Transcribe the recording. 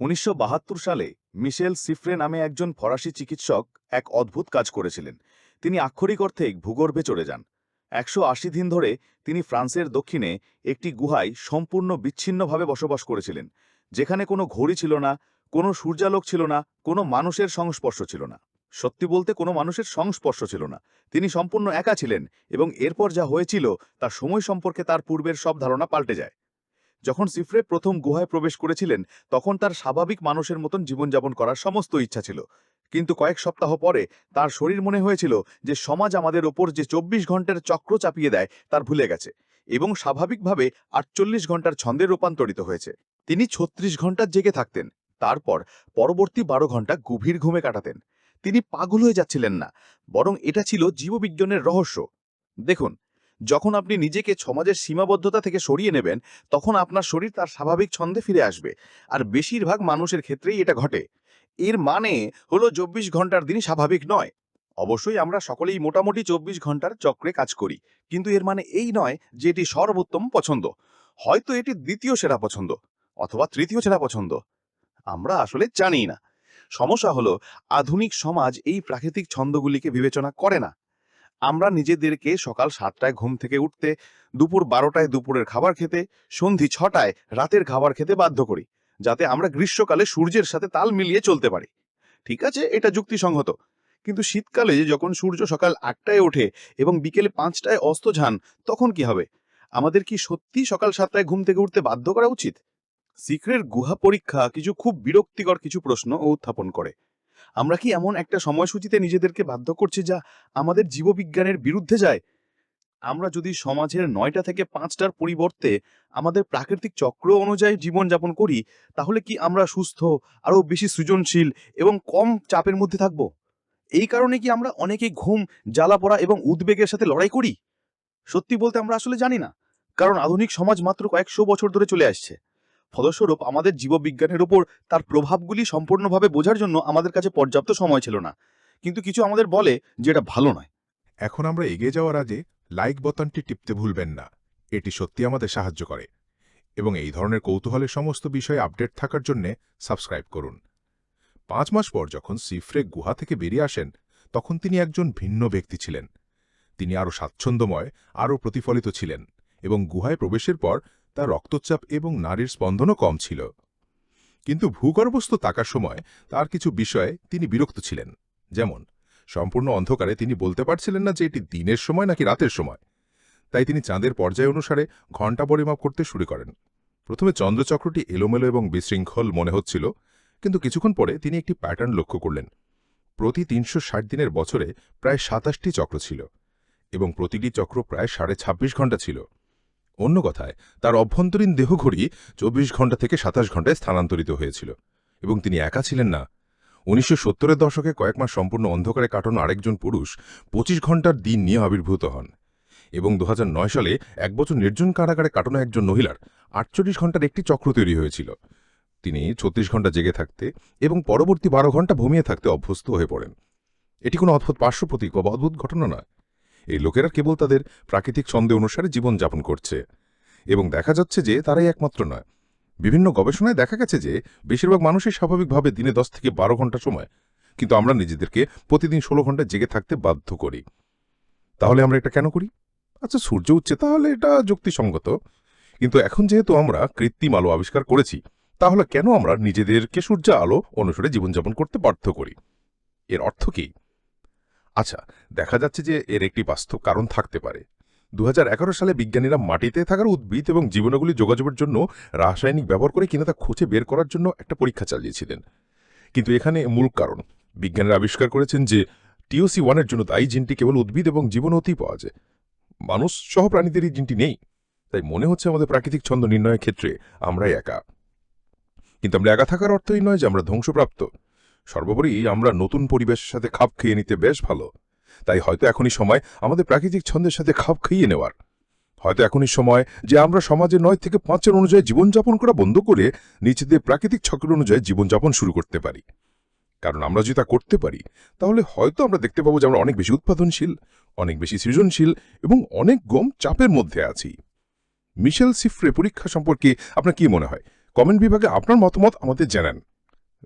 উনিশশো বাহাত্তর সালে মিশেল সিফ্রে নামে একজন ফরাসি চিকিৎসক এক অদ্ভুত কাজ করেছিলেন। তিনি আক্ষরিক অর্থে ভূগর্ভে চলে যান। একশো আশি দিন ধরে তিনি ফ্রান্সের দক্ষিণে একটি গুহায় সম্পূর্ণ বিচ্ছিন্নভাবে বসবাস করেছিলেন, যেখানে কোনো ঘড়ি ছিল না, কোনো সূর্যালোক ছিল না, কোনো মানুষের সংস্পর্শ ছিল না। সত্যি বলতে কোনো মানুষের সংস্পর্শ ছিল না। তিনি সম্পূর্ণ একা ছিলেন এবং এরপর যা হয়েছিল তার সময় সম্পর্কে তার পূর্বের সব ধারণা পাল্টে যায়। যখন সিফ্রে প্রথম গুহায় প্রবেশ করেছিলেন, তখন তার স্বাভাবিক মানুষের মতন জীবনযাপন করার সমস্ত ইচ্ছা ছিল। কিন্তু কয়েক সপ্তাহ পরে তার শরীর মনে হয়েছিল যে সমাজ আমাদের ওপর যে চব্বিশ ঘণ্টার চক্র চাপিয়ে দেয়, তার ভুলে গেছে এবং স্বাভাবিকভাবে আটচল্লিশ ঘণ্টার ছন্দে রূপান্তরিত হয়েছে। তিনি ছত্রিশ ঘণ্টা জেগে থাকতেন, তারপর পরবর্তী বারো ঘণ্টা গভীর ঘুমে কাটাতেন। তিনি পাগল হয়ে যাচ্ছিলেন না, বরং এটা ছিল জীববিজ্ঞানের রহস্য। দেখুন যখন আপনি নিজেকে সমাজের সীমাবদ্ধতা থেকে সরিয়ে নেবেন, তখন আপনার শরীর তার স্বাভাবিক ছন্দে ফিরে আসবে। আর বেশিরভাগ মানুষের ক্ষেত্রেই এটা ঘটে। এর মানে হলো চব্বিশ ঘণ্টার দিনই স্বাভাবিক নয়। অবশ্যই আমরা সকলেই মোটামুটি চব্বিশ ঘণ্টার চক্রে কাজ করি। কিন্তু এর মানে এই নয় যে এটি সর্বোত্তম পছন্দ। হয়তো এটি দ্বিতীয় সেরা পছন্দ অথবা তৃতীয় সেরা পছন্দ। আমরা আসলে জানি না। সমস্যা হলো আধুনিক সমাজ এই প্রাকৃতিক ছন্দগুলিকে বিবেচনা করে না। আমরা নিজেদেরকে সকাল সাতটায় ঘুম থেকে উঠতে, দুপুর বারোটায় দুপুরের খাবার খেতে, সন্ধি ছটায় রাতের খাবার খেতে বাধ্য করি, যাতে আমরা গ্রীষ্মকালে সূর্যের সাথে তাল মিলিয়ে চলতে পারি। ঠিক আছে, এটা যুক্তিসঙ্গত। কিন্তু শীতকালে যখন সূর্য সকাল আটটায় ওঠে এবং বিকেলে পাঁচটায় অস্ত যান, তখন কি হবে? আমাদের কি সত্যি সকাল সাতটায় ঘুম থেকে উঠতে বাধ্য করা উচিত? সিক্রের গুহা পরীক্ষা কিছু খুব বিরক্তিকর কিছু প্রশ্ন উত্থাপন করে। আমরা কি এমন একটা সময়সূচিতে নিজেদেরকে বাধ্য করছি যা আমাদের জীববিজ্ঞানের বিরুদ্ধে যায়? আমরা যদি সমাজের নয়টা থেকে পাঁচটার পরিবর্তে আমাদের প্রাকৃতিক চক্র অনুযায়ী জীবনযাপন করি, তাহলে কি আমরা সুস্থ, আরও বেশি সৃজনশীল এবং কম চাপের মধ্যে থাকব? এই কারণে কি আমরা অনেকে ঘুম, জ্বালা পড়া এবং উদ্বেগের সাথে লড়াই করি? সত্যি বলতে আমরা আসলে জানি না, কারণ আধুনিক সমাজ মাত্র কয়েকশো বছর ধরে চলে আসছে। ফলস্বরূপ আমাদের জীববিজ্ঞানের উপর তার প্রভাবগুলি সম্পূর্ণভাবে বোঝার জন্য আমাদের কাছে পর্যাপ্ত সময় ছিল না। কিন্তু কিছু আমাদের বলে যে এটা ভালো নয়। এখন আমরা এগিয়ে যাওয়ার আগে লাইক বোতামটি টিপতে ভুলবেন না। এটি সত্যি আমাদের সাহায্য করে। এবং এই ধরনের কৌতূহলের সমস্ত বিষয়ে আপডেট থাকার জন্য সাবস্ক্রাইব করুন। পাঁচ মাস পর যখন সিফ্রে গুহা থেকে বেরিয়ে আসেন, তখন তিনি একজন ভিন্ন ব্যক্তি ছিলেন। তিনি আরও স্বাচ্ছন্দ্যময়, আরও প্রতিফলিত ছিলেন এবং গুহায় প্রবেশের পর তার রক্তচাপ এবং নারীর স্পন্দনও কম ছিল। কিন্তু ভূগর্ভস্থ তাকার সময় তার কিছু বিষয়ে তিনি বিরক্ত ছিলেন। যেমন, সম্পূর্ণ অন্ধকারে তিনি বলতে পারছিলেন না যে এটি দিনের সময় নাকি রাতের সময়। তাই তিনি চাঁদের পর্যায় অনুসারে ঘণ্টা পরিমাপ করতে শুরু করেন। প্রথমে চন্দ্রচক্রটি এলোমেলো এবং বিশৃঙ্খল মনে হচ্ছিল, কিন্তু কিছুক্ষণ পরে তিনি একটি প্যাটার্ন লক্ষ্য করলেন। প্রতি তিনশো ষাট দিনের বছরে প্রায় সাতাশটি চক্র ছিল এবং প্রতিটি চক্র প্রায় সাড়ে ছাব্বিশ ঘণ্টা ছিল। অন্য কথায়, তার অভ্যন্তরীণ দেহঘড়ি চব্বিশ ঘণ্টা থেকে সাতাশ ঘণ্টায় স্থানান্তরিত হয়েছিল এবং তিনি একা ছিলেন না। উনিশশো সত্তরের দশকে কয়েক মাস সম্পূর্ণ অন্ধকারে কাটানো আরেকজন পুরুষ পঁচিশ ঘণ্টার দিন নিয়ে আবির্ভূত হন এবং দু সালে এক বছর নির্জন কারাগারে কাটানো একজন মহিলার আটচল্লিশ ঘণ্টার একটি চক্র তৈরি হয়েছিল। তিনি ছত্রিশ ঘণ্টা জেগে থাকতে এবং পরবর্তী বারো ঘণ্টা ঘুমিয়ে থাকতে অভ্যস্ত হয়ে পড়েন। এটি কোনো অদ্ভুত পার্শ্বপ্রতীক বা অদ্ভুত ঘটনা নয়। এই লোকেরা কেবল তাদের প্রাকৃতিক ছন্দে অনুসারে জীবনযাপন করছে। এবং দেখা যাচ্ছে যে তারাই একমাত্র নয়। বিভিন্ন গবেষণায় দেখা গেছে যে বেশিরভাগ মানুষই স্বাভাবিকভাবে দিনে দশ থেকে বারো ঘণ্টা সময়, কিন্তু আমরা নিজেদেরকে প্রতিদিন ষোলো ঘণ্টা জেগে থাকতে বাধ্য করি। তাহলে আমরা এটা কেন করি? আচ্ছা সূর্য উঠছে তাহলে এটা যুক্তিসঙ্গত। কিন্তু এখন যেহেতু আমরা কৃত্রিম আলো আবিষ্কার করেছি, তাহলে কেন আমরা নিজেদেরকে সূর্য আলো অনুসারে জীবনযাপন করতে বাধ্য করি? এর অর্থ কি? আচ্ছা দেখা যাচ্ছে যে এর একটি বাস্তব কারণ থাকতে পারে। দু হাজার এগারো সালে বিজ্ঞানীরা মাটিতে থাকার উদ্ভিদ এবং জীবনগুলি যোগাযোগের জন্য রাসায়নিক ব্যবহার করে কিনা তা খুঁজে বের করার জন্য একটা পরীক্ষা চালিয়েছিলেন। কিন্তু এখানে মূল কারণ। বিজ্ঞানীরা আবিষ্কার করেছেন যে টিওসি ওয়ানের জন্য দায়ী জিনটি কেবল উদ্ভিদ এবং জীবনতেই পাওয়া যায়। মানুষ সহ প্রাণীদের এই জিনটি নেই। তাই মনে হচ্ছে আমাদের প্রাকৃতিক ছন্দ নির্ণয়ের ক্ষেত্রে আমরাই একা। কিন্তু আমরা একা থাকার অর্থই নয় যে আমরা ধ্বংসপ্রাপ্ত। সর্বোপরি আমরা নতুন পরিবেশের সাথে খাপ খেয়ে নিতে বেশ ভালো। তাই হয়তো এখনই সময় আমাদের প্রাকৃতিক ছন্দের সাথে খাপ খাইয়ে নেওয়ার। হয়তো এখনই সময় যে আমরা সমাজের নয় থেকে পাঁচের অনুযায়ী জীবনযাপন করা বন্ধ করে নিজেদের প্রাকৃতিক চক্র অনুযায়ী জীবনযাপন শুরু করতে পারি। কারণ আমরা যদি তা করতে পারি, তাহলে হয়তো আমরা দেখতে পাবো যে আমরা অনেক বেশি উৎপাদনশীল, অনেক বেশি সৃজনশীল এবং অনেক গম চাপের মধ্যে আছি। মিশেল সিফ্রে পরীক্ষা সম্পর্কে আপনার কি মনে হয়? কমেন্ট বিভাগে আপনার মতামত আমাদের জানান।